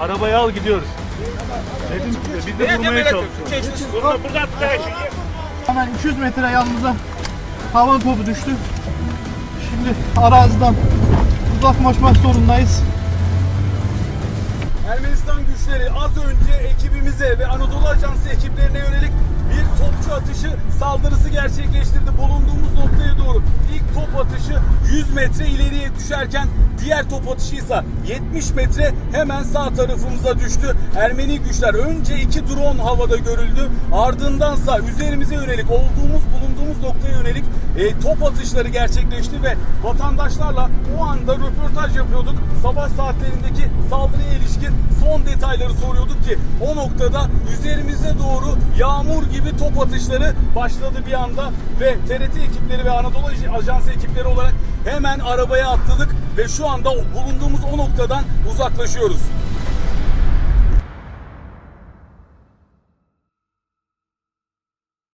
Arabayı al gidiyoruz. Dedim size biz de vurmaya çalışıyoruz. Hemen 200 metre yanımıza hava topu düştü. Şimdi araziden uzaklaşmak zorundayız. Ermenistan güçleri az önce ekibimize ve Anadolu Ajansı ekiplerine yönelik bir topçu atışı saldırısı gerçekleştirdi. Bulunduğumuz noktaya doğru ilk top atışı 100 metre düşerken diğer top atışı ise 70 metre hemen sağ tarafımıza düştü. Ermeni güçler önce iki drone havada görüldü. Ardındansa üzerimize yönelik olduğumuz bulunduğumuz noktaya yönelik e, top atışları gerçekleşti ve vatandaşlarla o anda röportaj yapıyorduk. Sabah saatlerindeki saldırıya ilişkin son detayları soruyorduk ki o noktada üzerimize doğru yağmur gibi top atışları başladı bir anda ve TRT ekipleri ve Anadolu Ajansı ekipleri olarak hemen arabaya atladık ve şu anda bulunduğumuz o noktadan uzaklaşıyoruz.